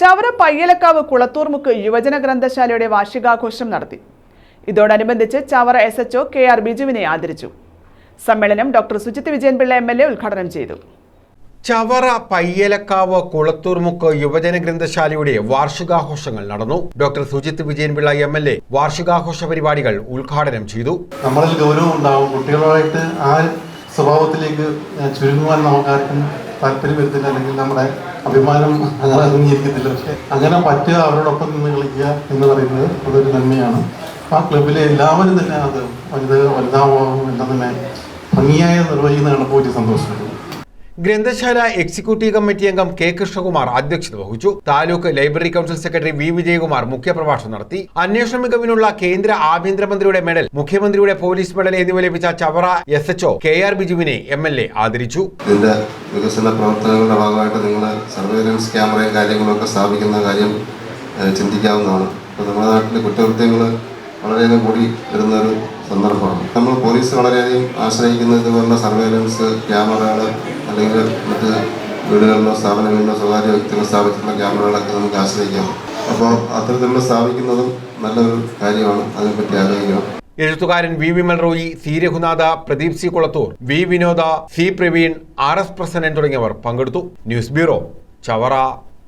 ചവറ പയ്യലക്കാവ് കുളത്തൂർമുക്ക് യുവജന ഗ്രന്ഥശാലയുടെ വാർഷികാഘോഷം നടത്തി. ഇതോടനുബന്ധിച്ച് Chavara S HO K R ബിജുവിനെ ആദരിച്ചു. സമ്മേളനം doctor Sujith Vijayan Pillai M L A ഉദ്ഘാടനം ചെയ്തു. ചവറ പയ്യലക്കാവ് കുളത്തൂർമുക്ക് യുവജന ഗ്രന്ഥശാലയുടെ വാർഷികാഘോഷങ്ങൾ നടന്നു. Doctor Sujith Vijayan Pillai M L A വാർഷികാഘോഷ പരിപാടികൾ ഉദ്ഘാടനം ചെയ്തു. നമ്മളിൽ ഗൗരവം ഉണ്ടാവും. കുട്ടികളായിട്ട് ആ സ്വഭാവത്തിലേക്ക് ചുരുങ്ങുവാൻ നമുക്ക് ആർക്കും താല്പര്യം വരുത്തില്ല. അല്ലെങ്കിൽ നമ്മുടെ അഭിമാനം അങ്ങനെ അംഗീകരിക്കത്തില്ല പക്ഷെ അങ്ങനെ പറ്റുക അവരോടൊപ്പം നിന്ന് കളിക്കുക എന്ന് പറയുന്നത് അതൊരു നന്മയാണ്. ആ ക്ലബിലെ എല്ലാവരും തന്നെ അത് വലുത് വലുതാവും എല്ലാം തന്നെ ഭംഗിയായി നിർവഹിക്കുന്ന കണ്ടപ്പോൾ ഒരു സന്തോഷമുള്ളത് ഗ്രന്ഥശാല എക്സിക്യൂട്ടീവ് കമ്മിറ്റി അംഗം കെ കൃഷ്ണകുമാർ അധ്യക്ഷത വഹിച്ചു. Taluk library council secretary V Vijayakumar മുഖ്യപ്രഭാഷണം നടത്തി. അന്വേഷണ മികവിനുള്ള കേന്ദ്ര ആഭ്യന്തരമന്ത്രിയുടെ മെഡൽ മുഖ്യമന്ത്രിയുടെ പോലീസ് മെഡൽ എന്നിവ ലഭിച്ച Chavara S HO K R ബിജുവിനെ M L A ആദരിച്ചു. വികസന പ്രവർത്തനങ്ങളുടെ ഭാഗമായിട്ട് നിങ്ങൾ സർവൈലൻസ് ക്യാമറയും കാര്യങ്ങളൊക്കെ സ്ഥാപിക്കുന്ന കാര്യം ചിന്തിക്കാവുന്നതാണ്. ഇപ്പോൾ നമ്മുടെ നാട്ടിലെ കുറ്റകൃത്യങ്ങൾ വളരെയധികം കൂടി വരുന്ന ഒരു സന്ദർഭമാണ്. നമ്മൾ പോലീസ് വളരെയധികം ആശ്രയിക്കുന്ന ഇതുപോലുള്ള സർവൈലൻസ് ക്യാമറകൾ അല്ലെങ്കിൽ മറ്റ് വീടുകളിലോ സ്ഥാപനങ്ങളിലോ സ്വകാര്യ വ്യക്തികൾ സ്ഥാപിച്ചിട്ടുള്ള ക്യാമറകളൊക്കെ നമുക്ക് ആശ്രയിക്കാം. അപ്പോൾ അത്തരത്തിലുള്ള സ്ഥാപിക്കുന്നതും നല്ലൊരു കാര്യമാണ്. അതിനെപ്പറ്റി ആലോചിക്കണം എഴുത്തുകാരൻ V Vimal Roy C Raghunatha Pradeep C Kulathoor V Vinoda C Praveen R S Prasannan തുടങ്ങിയവർ പങ്കെടുത്തു. News bureau Chavara.